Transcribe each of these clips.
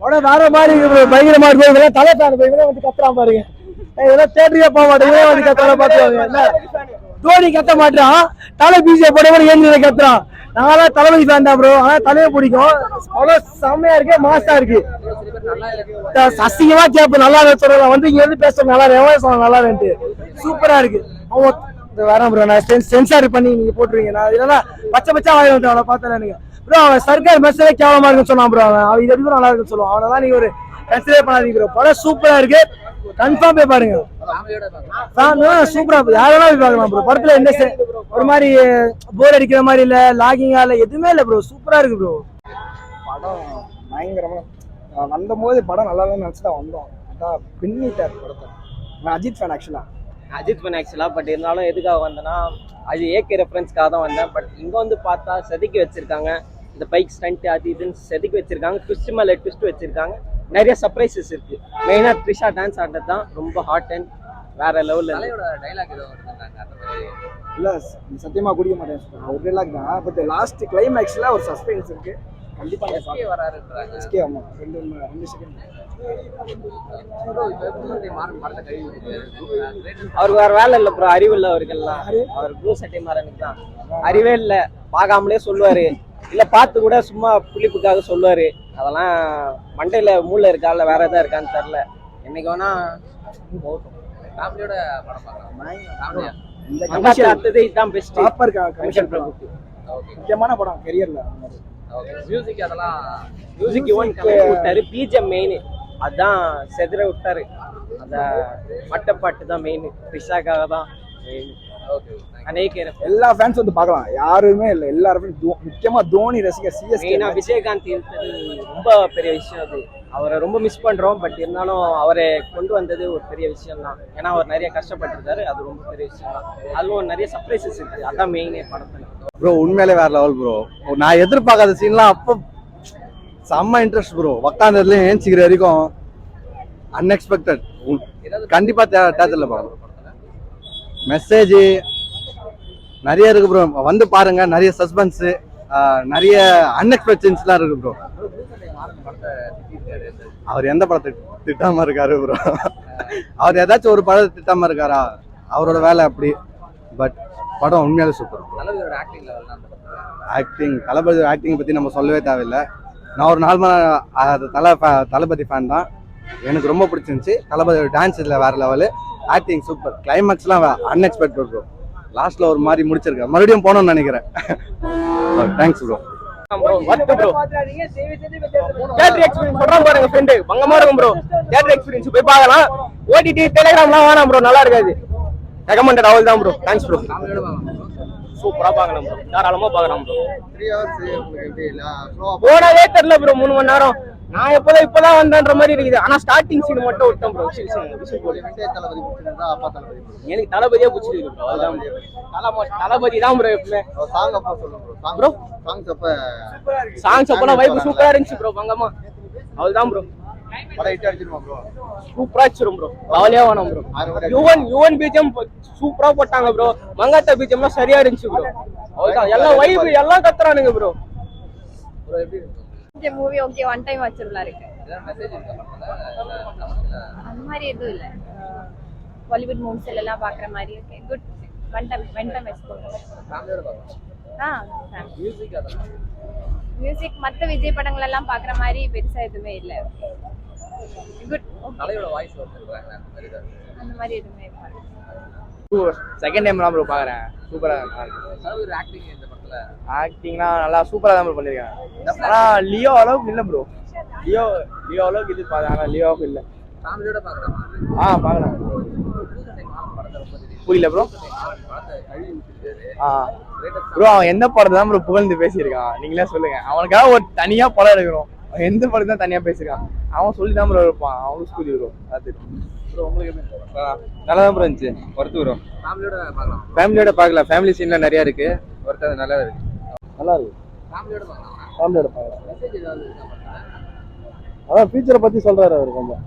உடனே வேற மாதிரி பயங்கரமா இருக்கும் இதெல்லாம் தலை ஃபேன் இவரே வந்து கத்துறான் பாருங்க. இதெல்லாம் தேட்டரியே போக மாட்டேன். இவரே வந்து கத்துறா பாத்துவாங்க தோனி கத்த மாட்டான். தலை பிஜே போட ஏஞ்சி கத்துறான். நான்லாம் தலைவலி ஃபேன் தான் ப்ரோ ஆனா தலையை பிடிக்கும். அவ்வளோ செம்மையா இருக்கு. மாசா இருக்கு. த- அசிங்கமா கேப்ப நல்லா சொல்லலாம் வந்து இங்க இருந்து பேச நல்லா இருக்கு எவ்வளவு நல்லா இருக்கு சூப்பரா இருக்கு. அவன் இந்த ப்ரோ நான் சென்- சென்சார் பண்ணி நீங்க போட்டுருவீங்க. நான் இதெல்லாம் பச்சை பச்சா வாங்கி வந்து அவளை பார்த்தேன் எனக்கு. ப்ரோ அவன் சர்க்கார் மெஸ்ஸே கேவலமா இருக்குன்னு சொன்னான் ப்ரோ அவன் அவன் இது வரைக்கும் நல்லா இருக்குன்னு சொல்லுவான். அவனெல்லாம் நீங்க ஒரு கன்சிடர் பண்ணாதீங்க ப்ரோ படம் சூப்பரா இருக்கு. கன்ஃபார்ம் போய் பாருங்க. சூப்பரா யாரெல்லாம் போய் பார்க்கலாம் ப்ரோ படத்துல எந்த செ- ஒரு மாதிரி போர் அடிக்கிற மாதிரி இல்ல லாகிங்கா இல்ல எதுவுமே இல்ல ப்ரோ சூப்பரா இருக்கு ப்ரோ படம் பயங்கரமா வந்தபோது படம் நல்லா இல்லைன்னு நினச்சி தான் வந்தோம். அதான் பின்னிட்டார் படத்தை. நான் அஜித் ஃபேன் ஆக்சுவலா அஜித் பண்ண ஆக்சுவலாக பட் இருந்தாலும் எதுக்காக வந்தேன்னா அது ஏகே ரெஃபரன்ஸ்க்காக தான் வந்தேன். பட் இங்கே வந்து பார்த்தா செதுக்கி வச்சிருக்காங்க. இந்த பைக் ஸ்டண்ட் அது இதுன்னு செதுக்கி வச்சிருக்காங்க. ட்விஸ்ட் மேலே ட்விஸ்ட் வச்சிருக்காங்க. நிறைய சர்ப்ரைசஸ் இருக்கு. மெயினாக த்ரிஷா டான்ஸ் ஆடுறது தான் ரொம்ப ஹாட் அண்ட் வேற லெவலில் இல்லை சத்தியமாக குடிக்க மாட்டேன். ஒரு டைலாக் தான். பட் லாஸ்ட் கிளைமேக்ஸில் ஒரு சஸ்பென்ஸ் இருக்கு. கண்டிப்பாக எஸ்கே ஆமாம் ரெண்டு ரெண்டு செகண்ட் அவருக்கு வேற வேலை இல்லை ப்ரோ அறிவு இல்லை அவருக்கெல்லாம். அவர் ப்ளூ சட்டை மாறனுக்கு தான். அறிவே இல்லை. பார்க்காமலே சொல்லுவாரு. இல்ல பார்த்து கூட சும்மா புளிப்புக்காக சொல்லுவாரு. அதெல்லாம் மண்டையில மூளை இருக்கா இல்ல வேற எதாவது இருக்கான்னு தெரியல. என்னைக்கு வேணா இந்த கமர்ஷியல் அடுத்தது இதுதான் பெஸ்ட் ப்ராப்பர் கமர்ஷியல் பிரபுக்கு முக்கியமான படம் கெரியரில் மியூசிக் யுவன் கலக்கி விட்டாரு பிஜிஎம் மெயின் அதான் செதற விட்டாரு. அந்த மட்டப்பாட்டு தான் மெயின் ரிஷாக்காக தான் மெயின் எல்லா ஃபேன்ஸ் வந்து பார்க்கலாம். யாருமே இல்லை. எல்லாருமே தோ- முக்கியமா தோனி ரசிகர் சிஎஸ்கே மெயினா விஜயகாந்த் ரொம்ப பெரிய விஷயம் அது. அவரை ரொம்ப மிஸ் பண்றோம். பட் இருந்தாலும் அவரை கொண்டு வந்தது ஒரு பெரிய விஷயம் தான் ஏன்னா அவர் நிறைய கஷ்டப்பட்டிருக்காரு. அது ரொம்ப பெரிய விஷயம் தான் அதுவும் நிறைய சர்ப்ரைசஸ் இருக்கு. அதான் மெயினே படத்துல. ப்ரோ உண்மையிலே வேற லெவல் ப்ரோ நான் எதிர்பார்க்காத சீன்லாம் அப்போ செம்ம இன்ட்ரெஸ்ட் ப்ரோ உக்காந்ததுல ஏஞ்சிக்கிற வரைக்கும் அன்எக்ஸ்பெக்டட் கண்டிப்பா தேட்டர்ல பார்க்கணும் மெசேஜ் நிறைய இருக்கு ப்ரோ வந்து பாருங்க நிறைய சஸ்பென்ஸ் நிறைய அன்எக்ஸ்பெக்டன்ஸ்லாம் இருக்கு ப்ரோ அவர் எந்த படத்தை திட்டாம இருக்காரு ப்ரோ அவர் ஏதாச்சும் ஒரு படத்தை திட்டாம இருக்காரா? அவரோட வேலை அப்படி. பட் படம் உண்மையாலே சூப்பர் ஆக்டிங் தளபதி ஆக்டிங் பற்றி நம்ம சொல்லவே தேவையில்லை. நான் ஒரு நார்மலாக தலை தளபதி ஃபேன் தான். எனக்கு ரொம்ப பிடிச்சிருந்துச்சி. தளபதி டான்ஸ் இதில் வேறு லெவலு ஆக்டிங் சூப்பர் கிளைமேக்ஸ்லாம் அன்எக்ஸ்பெக்டட் ப்ரோ லாஸ்ட்டில் ஒரு மாதிரி முடிச்சிருக்கேன் மறுபடியும் போகணும்னு நினைக்கிறேன். தேங்க்ஸ் ப்ரோ ப்ரோ வத்து ப்ரோ தியேட்டர் எக்ஸ்பீரியன்ஸ் சொல்றான் பாருங்க ஃப்ரெண்டு பங்கமா இருக்கும் ப்ரோ தியேட்டர் எக்ஸ்பீரியன்ஸ் போய் பார்க்கலாம். ஓடிடி டெலிகிராம்லாம் வேணாம் ப்ரோ நல்லா இருக்காது. ரெக்கமெண்டட் அவள் தான் ப்ரோ தேங்க்ஸ் ப்ரோ சூப்பரா பார்க்கலாம் ப்ரோ தாராளமா பார்க்கலாம் ப்ரோ போனதே தெரியல ப்ரோ மூணு மணி நேரம். நான் எப்போதான் இப்பதான் வந்தேன்ற மாதிரி இருக்குது. ஆனா ஸ்டார்டிங் சீன் மட்டும் விட்டேன் ப்ரோ எனக்கு தளபதியா பிடிச்சிருக்கு ப்ரோ அதுதான் தளபதி தான் ப்ரோ எப்பவுமே. ப்ரோ சாங்ஸ் அப்பெல்லாம் வைப் சூப்பரா இருந்துச்சு ப்ரோ பங்கமா அவள்தான் ப்ரோ சூப்பரா வச்சிரும் ப்ரோ கவலையா வேணாம் ப்ரோ யுவன் யுவன் பீஜம் சூப்பரா போட்டாங்க ப்ரோ மங்காத்தா பிஜிஎம்லாம் சரியா இருந்துச்சு ப்ரோ அவ்வளவுதான். எல்லாம் வைப் எல்லாம் கத்துறானுங்க ப்ரோ இந்த மூவி ஓகே ஒன் டைம் வச்சிருந்தா இருக்கு. அந்த மாதிரி எதுவும் இல்ல. பாலிவுட் மூவிஸ் எல்லாம் பாக்குற மாதிரி இருக்கு good one time one time ஆ மியூசிக் மத்த விஜய் படங்கள் எல்லாம் பாக்குற மாதிரி பெருசா எதுவுமே இல்ல. குட் அந்த மாதிரி எதுவுமே இல்ல. செகண்ட் டைம் தான் ப்ரோ பாக்குறேன். சூப்பரா ஆக்டிங்லாம் நல்லா சூப்பரா தான் ப்ரோ பண்ணிருக்காங்க. ஆனா லியோ அளவுக்கு இல்ல ப்ரோ லியோ லியோ அளவுக்கு இது பாரு ஆனா லியோவுக்கு இல்ல. ஆ பார்க்கலாம் புரியல ப்ரோ ஆ. ப்ரோ அவன் எந்த படத்தை தான் ப்ரோ புகழ்ந்து பேசியிருக்கான்? நீங்களே சொல்லுங்க. அவனுக்காக ஒரு தனியா படம் எடுக்கணும் அவன் எந்த படத்தை தான் தனியா பேசியிருக்கான் அவன் சொல்லி தான் ப்ரோ இருப்பான். அவனுக்கு ஸ்கூல் ப்ரோ அது. நல்லா தான் ப்ரோ இருந்துச்சு? ஒருத்து ப்ரோ ஃபேமிலியோட பார்க்கலாம். ஃபேமிலி சீன்லாம் நிறையா இருக்கு. ஒருத்தர் நல்லா இருக்கு. நல்லா இருக்கு. ஃபேமிலியோட பார்க்கலாம். அதான் ஃபியூச்சரை பத்தி சொல்றாரு அவர் கொஞ்சம்.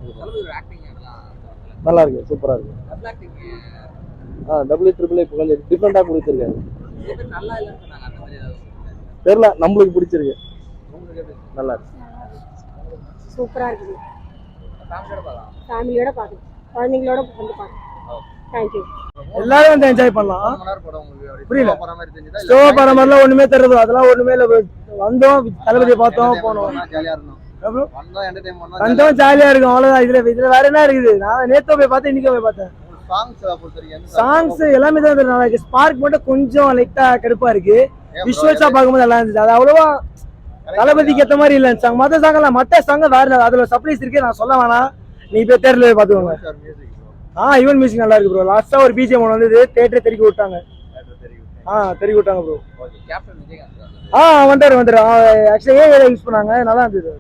நல்லா இருக்கு. சூப்பரா இருக்கு. ஆ டபுள் ட்ரிபிள் கொஞ்சம் டிஃப்ரெண்டா கொடுத்துருக்காரு தெரியல. நம்மளுக்கு பிடிச்சிருக்கு. நல்லா இருக்கு. சூப்பரா இருக்குது. ஃபேமிலியோட பார்க்கணும் குழந்தைங்களோட வந்து பார்க்கணும் தேங்க்யூ எல்லாரும் வந்து என்ஜாய் பண்ணலாம். புரியல. ஸ்லோ போற மாதிரிலாம் ஒண்ணுமே தெரியல அதெல்லாம் ஒண்ணுமே இல்ல. வந்தோம் தளபதியை பார்த்தோம் போனோம்? வந்தோம் ஜாலியா இருக்கும். அவ்வளவுதான். இதுல இதுல வேற என்ன இருக்குது? நான் நேத்தோ போய் பார்த்தேன் இன்னைக்கு போய் பார்த்தேன். சாங்ஸ் எல்லாமே தான் நல்லா இருக்கு ஸ்பார்க் மட்டும் கொஞ்சம் லைட்டா கடுப்பா இருக்கு. விஷுவல்ஸா பார்க்கும்போது நல்லா இருந்துச்சு. அது அவ்வளவா தளபதிக்கு ஏத்த மாதிரி இல்ல. சாங் மத்த சாங் எல்லாம் மத்த சாங் வேற. அதுல சர்ப்ரைஸ் இருக்கு நான் சொல்ல வேணாம் நீ போய் தேட்டர்ல பாத்துக்கோங்க ஆ ஈவன் மியூசிக் நல்லா இருக்கு ப்ரோ லாஸ்டா ஒரு பிஜிஎம் ஒன்று வந்தது. தேட்டரை தெருக்கி விட்டாங்க. ஆ தெருக்கி விட்டாங்க ப்ரோ ஆ வந்துட்டாரு வந்துட்டாரு ஆக்சுவலி ஏ யூஸ் பண்ணாங்க. நல்லா இருந்தது.